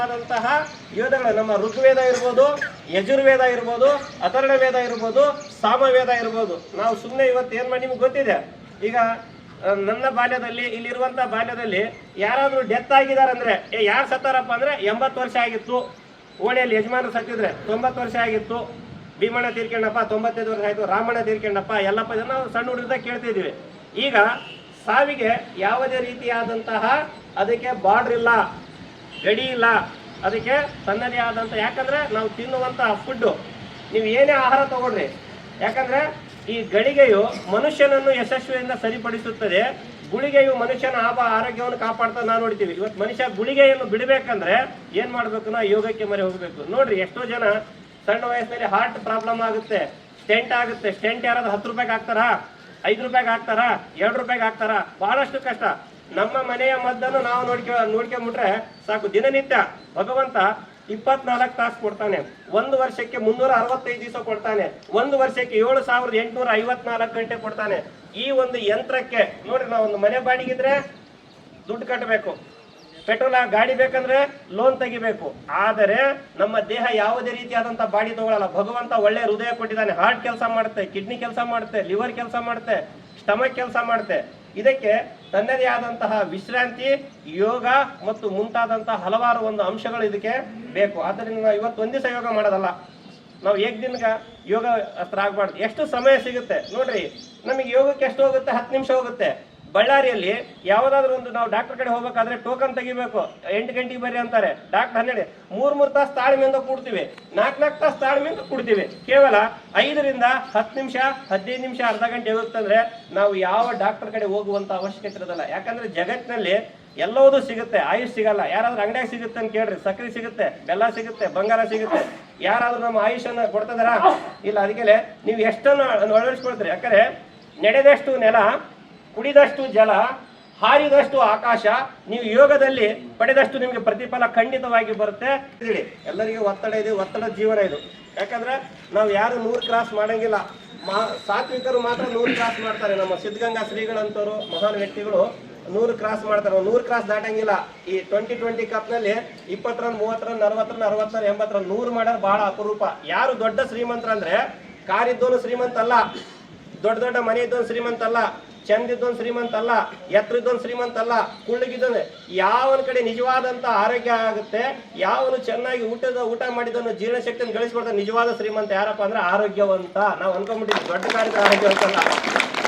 ವಿಧವಾದಂತಹ ವೇದಗಳು ನಮ್ಮ ಋಗ್ವೇದ ಇರ್ಬೋದು, ಯಜುರ್ವೇದ ಇರ್ಬೋದು ಅಥರ್ಣ ವೇದ ಇರ್ಬೋದು, ಸಾಮವೇದ ಇರ್ಬೋದು. ನಾವು ಸುಮ್ಮನೆ ಇವತ್ತು ಏನು ಮಾಡಿ ನಿಮ್ಗೆ ಗೊತ್ತಿದೆ? ಈಗ ನನ್ನ ಬಾಲ್ಯದಲ್ಲಿ, ಇಲ್ಲಿರುವಂತ ಬಾಲ್ಯದಲ್ಲಿ ಯಾರಾದ್ರೂ ಡೆತ್ ಆಗಿದಾರಂದ್ರೆ ಏ, ಯಾರು ಸತ್ತಾರಪ್ಪ ಅಂದ್ರೆ ಎಂಬತ್ತು ವರ್ಷ ಆಗಿತ್ತು. ಓಣಿಯಲ್ಲಿ ಯಜಮಾನರು ಸತ್ತಿದ್ರೆ ತೊಂಬತ್ತು ವರ್ಷ ಆಗಿತ್ತು. ಭೀಮಣ್ಣ ತೀರ್ಕೊಂಡಪ್ಪ ತೊಂಬತ್ತೈದು ವರ್ಷ ಆಯ್ತು. ರಾಮಣ್ಣ ತೀರ್ಕೊಂಡಪ್ಪ ಎಲ್ಲಪ್ಪ ಇದನ್ನ ನಾವು ಸಣ್ಣ ಹುಡುಗದ ಕೇಳ್ತಿದ್ವಿ ಈಗ, ಸಾವಿಗೆ ಯಾವುದೇ ರೀತಿಯಾದಂತಹ ಅದಕ್ಕೆ ಬಾರ್ಡ್ರ್ ಇಲ್ಲ. ಗಡಿ ಇಲ್ಲ. ಅದಕ್ಕೆ ತನ್ನದೇ ಆದಂತ, ಯಾಕಂದ್ರೆ ನಾವು ತಿನ್ನುವಂಥ ಫುಡ್ಡು ನೀವು ಏನೇ ಆಹಾರ ತಗೊಳ್ರಿ. ಯಾಕಂದ್ರೆ ಈ ಗಳಿಗೆಯು ಮನುಷ್ಯನನ್ನು ಯಶಸ್ವಿಯಿಂದ ಸರಿಪಡಿಸುತ್ತದೆ. ಗುಳಿಗೆಯು ಮನುಷ್ಯನ ಆಬ ಆರೋಗ್ಯವನ್ನು ಕಾಪಾಡ್ತಾ ನಾವು ನೋಡ್ತೀವಿ. ಇವತ್ತು ಮನುಷ್ಯ ಗುಳಿಗೆಯನ್ನು ಬಿಡಬೇಕಂದ್ರೆ ಏನು ಮಾಡಬೇಕು ನಾ ಯೋಗಕ್ಕೆ ಮರೆ ಹೋಗಬೇಕು. ನೋಡ್ರಿ, ಎಷ್ಟೋ ಜನ ಸಣ್ಣ ವಯಸ್ಸಿನಲ್ಲಿ ಹಾರ್ಟ್ ಪ್ರಾಬ್ಲಮ್ ಆಗುತ್ತೆ ಸ್ಟೆಂಟ್ ಆಗುತ್ತೆ. ಸ್ಟೆಂಟ್ ಯಾರಾದ್ರೂ ಹತ್ತು ರೂಪಾಯಿಗೆ ಹಾಕ್ತಾರಾ? ಐದು ರೂಪಾಯಿಗೆ ಹಾಕ್ತಾರಾ? ಎರಡು ರೂಪಾಯಿಗೆ ಹಾಕ್ತಾರಾ? ಬಹಳಷ್ಟು ಕಷ್ಟ. ನಮ್ಮ ಮನೆಯ ಮದ್ದನ್ನು ನಾವು ನೋಡ್ಕೊ, ನೋಡ್ಕೊಂಬಿಟ್ರೆ ಸಾಕು. ದಿನನಿತ್ಯ ಭಗವಂತ ಇಪ್ಪತ್ನಾಲ್ಕು ತಾಸು ಕೊಡ್ತಾನೆ. ಒಂದು ವರ್ಷಕ್ಕೆ ಮುನ್ನೂರ ಅರವತ್ತೈದು ದಿವಸ ಕೊಡ್ತಾನೆ. ಒಂದು ವರ್ಷಕ್ಕೆ ಏಳು ಸಾವಿರದ ಎಂಟುನೂರ ಐವತ್ನಾಲ್ಕು ಗಂಟೆ ಕೊಡ್ತಾನೆ. ಈ ಒಂದು ಯಂತ್ರಕ್ಕೆ ನೋಡ್ರಿ ನಾವು ಒಂದು ಮನೆ ಬಾಡಿಗಿದ್ರೆ ದುಡ್ಡು ಕಟ್ಟಬೇಕು ಪೆಟ್ರೋಲ್ ಗಾಡಿ ಬೇಕಂದ್ರೆ ಲೋನ್ ತೆಗಿಬೇಕು. ಆದರೆ ನಮ್ಮ ದೇಹ ಯಾವುದೇ ರೀತಿಯಾದಂತಹ ಬಾಡಿ ತಗೊಳ್ಳಲ್ಲ ಭಗವಂತ ಒಳ್ಳೆ ಹೃದಯ ಕೊಟ್ಟಿದ್ದಾನೆ. ಹಾರ್ಟ್ ಕೆಲಸ ಮಾಡುತ್ತೆ, ಕಿಡ್ನಿ ಕೆಲಸ ಮಾಡುತ್ತೆ, ಲಿವರ್ ಕೆಲಸ ಮಾಡುತ್ತೆ, ಸ್ಟಮಕ್ ಕೆಲಸ ಮಾಡುತ್ತೆ. ಇದಕ್ಕೆ ತನ್ನದೇ ಆದಂತಹ ವಿಶ್ರಾಂತಿ, ಯೋಗ ಮತ್ತು ಮುಂತಾದಂತಹ ಹಲವಾರು ಒಂದು ಅಂಶಗಳು ಇದಕ್ಕೆ ಬೇಕು. ಆದ್ದರಿಂದ ನಾವು ಇವತ್ತು ಒಂದ್ ದಿವಸ ಯೋಗ ಮಾಡೋದಲ್ಲ. ನಾವು ಏಕ್ ದಿನಕ್ಕೆ ಯೋಗ ಹತ್ರ ಆಗಬಾರ್ದು ಎಷ್ಟು ಸಮಯ ಸಿಗುತ್ತೆ? ನೋಡ್ರಿ, ನಮಗೆ ಯೋಗಕ್ಕೆ ಎಷ್ಟು ಹೋಗುತ್ತೆ? ಹತ್ತು ನಿಮಿಷ ಹೋಗುತ್ತೆ. ಬಳ್ಳಾರಿಯಲ್ಲಿ ಯಾವುದಾದ್ರೂ ಒಂದು ನಾವು ಡಾಕ್ಟರ್ ಕಡೆ ಹೋಗ್ಬೇಕಾದ್ರೆ ಟೋಕನ್ ತೆಗಿಬೇಕು. ಎಂಟು ಗಂಟೆಗೆ ಬರ್ರಿ ಅಂತಾರೆ. ಡಾಕ್ಟರ್ ಹನ್ನೆರಡು, ಮೂರ್ ಮೂರ್ ತಾಸು ತಾಳ್ಮೆಯಿಂದ ಕೂಡ್ತೀವಿ. ನಾಲ್ಕು ನಾಲ್ಕು ತಾಸು ತಾಳ್ಮೆಯಿಂದ ಕೂಡ್ತೀವಿ. ಕೇವಲ ಐದರಿಂದ ಹತ್ತು ನಿಮಿಷ, ಹದಿನೈದು ನಿಮಿಷ, ಅರ್ಧ ಗಂಟೆ ಹೋಗ್ತಂದ್ರೆ ನಾವು ಯಾವ ಡಾಕ್ಟರ್ ಕಡೆ ಹೋಗುವಂತ ಅವಶ್ಯಕತೆ ಇರೋದಲ್ಲ. ಯಾಕಂದ್ರೆ ಜಗತ್ತಿನಲ್ಲಿ ಎಲ್ಲವೂ ಸಿಗುತ್ತೆ. ಆಯುಷ್ ಸಿಗಲ್ಲ. ಯಾರಾದ್ರೂ ಅಂಗಡಿಯಾಗ ಸಿಗುತ್ತೆ ಅಂತ ಕೇಳ್ರಿ. ಸಕ್ಕರೆ ಸಿಗುತ್ತೆ, ಬೆಲ್ಲ ಸಿಗುತ್ತೆ, ಬಂಗಾರ ಸಿಗುತ್ತೆ. ಯಾರಾದ್ರೂ ನಮ್ಮ ಆಯುಷನ್ನ ಕೊಡ್ತದಾರ? ಇಲ್ಲ, ಅದಕ್ಕೆ ನೀವು ಎಷ್ಟನ್ನು ಅಳವಡಿಸ್ಕೊಳ್ತೀರಿ? ಯಾಕಂದ್ರೆ ನಡೆದಷ್ಟು ನೆಲ ಕುಡಿದಷ್ಟು ಜಲ, ಹಾರಿದಷ್ಟು ಆಕಾಶ, ನೀವು ಯೋಗದಲ್ಲಿ ಪಡೆದಷ್ಟು ನಿಮಗೆ ಪ್ರತಿಫಲ ಖಂಡಿತವಾಗಿ ಬರುತ್ತೆ. ಹೇಳಿ ಎಲ್ಲರಿಗೂ ಒತ್ತಡ ಇದೆ, ಒತ್ತಡ ಜೀವನ ಇದು. ಯಾಕಂದ್ರೆ ನಾವು ಯಾರು ನೂರು ಕ್ರಾಸ್ ಮಾಡಂಗಿಲ್ಲ. ಮಹಾ, ಸಾತ್ವಿಕರು ಮಾತ್ರ ನೂರು ಕ್ರಾಸ್ ಮಾಡ್ತಾರೆ. ನಮ್ಮ ಸಿದ್ಧಗಂಗಾ ಶ್ರೀಗಳಂತವರು, ಮಹಾನ್ ವ್ಯಕ್ತಿಗಳು ನೂರು ಕ್ರಾಸ್ ಮಾಡ್ತಾರೆ. ನೂರು ಕ್ರಾಸ್ ದಾಟಂಗಿಲ್ಲ. ಈ ಟ್ವೆಂಟಿ ಟ್ವೆಂಟಿ ಕಪ್ನಲ್ಲಿ ಇಪ್ಪತ್ತು ರನ್ ಮೂವತ್ತು ಅರವತ್ತರ ನಲವತ್ತು ರನ್ ಅರವತ್ತು ರನ್ ಎಂಬತ್ತು ರನ್ ನೂರು ಮಾಡೋರು ಬಹಳ ಅಪರೂಪ. ಯಾರು ದೊಡ್ಡ ಶ್ರೀಮಂತರ ಅಂದ್ರೆ ಕಾರಿದ್ದೋನು ಶ್ರೀಮಂತ ಅಲ್ಲ ದೊಡ್ಡ ದೊಡ್ಡ ಮನೆ ಇದ್ದೋನು ಶ್ರೀಮಂತ ಅಲ್ಲ ಚಂದ ಇದ್ದವನು ಶ್ರೀಮಂತ ಅಲ್ಲ, ಎತ್ತರಿದ್ದೊಂದು ಶ್ರೀಮಂತ ಅಲ್ಲ ಕುಳ್ಳಗಿದ್ದ ಯಾವನ ಕಡೆ ನಿಜವಾದಂತ ಆರೋಗ್ಯ ಆಗುತ್ತೆ, ಯಾವನು ಚೆನ್ನಾಗಿ ಊಟದ, ಊಟ ಮಾಡಿದವನು ಜೀರ್ಣಶಕ್ತಿಯನ್ನು ಗಳಿಸ್ಕೊಡ್ತಾನೆ ನಿಜವಾದ ಶ್ರೀಮಂತ ಯಾರಪ್ಪ ಅಂದ್ರೆ ಆರೋಗ್ಯವಂತ. ನಾವು ಅನ್ಕೊಂಡ್ಬಿಟ್ಟಿದ್ವಿ, ದೊಡ್ಡ ಕಾರ್ಯದ ಆರೋಗ್ಯವಂತ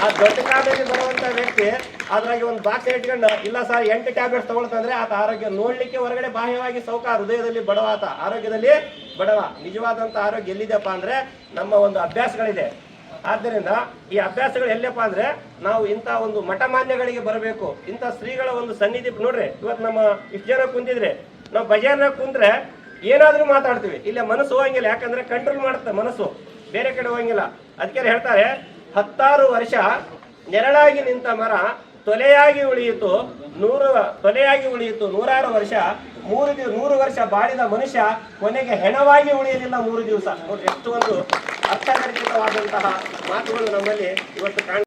ಆ ದೊಡ್ಡ ಕಾರ್ಯದಲ್ಲಿ ಬರುವಂತ ವ್ಯಕ್ತಿ ಅದ್ರಾಗೆ ಒಂದು ಬಾಕ್ಸ್ ಇಟ್ಕೊಂಡು, ಇಲ್ಲ ಸರ್, ಎಂಟು ಟ್ಯಾಬ್ಲೆಟ್ಸ್ ತಗೊಳ್ತಂದ್ರೆ ಆತ ಆರೋಗ್ಯ ನೋಡ್ಲಿಕ್ಕೆ ಹೊರಗಡೆ ಬಾಹ್ಯವಾಗಿ ಸೌಕ, ಹೃದಯದಲ್ಲಿ ಬಡವ ಆತ ಆರೋಗ್ಯದಲ್ಲಿ ಬಡವ. ನಿಜವಾದಂತ ಆರೋಗ್ಯ ಎಲ್ಲಿದೆಪ್ಪ ಅಂದ್ರೆ ನಮ್ಮ ಒಂದು ಅಭ್ಯಾಸಗಳಿದೆ. ಆದ್ದರಿಂದ ಈ ಅಭ್ಯಾಸಗಳು ಎಲ್ಲಪ್ಪ ಅಂದ್ರೆ ನಾವು ಇಂಥ ಒಂದು ಮಠಮಾನ್ಯಗಳಿಗೆ ಬರಬೇಕು. ಇಂಥ ಶ್ರೀಗಳ ಒಂದು ಸನ್ನಿಧಿ ನೋಡ್ರಿ ಇವತ್ತು ನಮ್ಮ ಇಷ್ಟು ಜನ ಕುಂತಿದ್ರೆ, ನಾವು ಬಜಾರ್ನ ಕುಂತ್ರೆ ಏನಾದರೂ ಮಾತಾಡ್ತೀವಿ. ಇಲ್ಲ ಮನಸ್ಸು ಹೋಗಂಗಿಲ್ಲ, ಯಾಕಂದ್ರೆ ಕಂಟ್ರೋಲ್ ಮಾಡುತ್ತೆ ಮನಸ್ಸು, ಬೇರೆ ಕಡೆ ಹೋಗಂಗಿಲ್ಲ. ಅದಕ್ಕೆ ಹೇಳ್ತಾರೆ, ಹತ್ತಾರು ವರ್ಷ ನೆರಳಾಗಿ ನಿಂತ ಮರ ತೊಲೆಯಾಗಿ ಉಳಿಯಿತು ನೂರು ತೊಲೆಯಾಗಿ ಉಳಿಯಿತು ನೂರಾರು ವರ್ಷ, ಮೂರು ದಿವ, ನೂರು ವರ್ಷ ಬಾಳಿದ ಮನುಷ್ಯ ಕೊನೆಗೆ ಹೆಣವಾಗಿ ಉಳಿಯಲಿಲ್ಲ ಮೂರು ದಿವಸ. ಎಷ್ಟು ಒಂದು ಅರ್ಥಗರ್ಭಿತವಾದಂತಹ ಮಾತುಗಳು ನಮ್ಮಲ್ಲಿ ಇವತ್ತು ಕಾಣ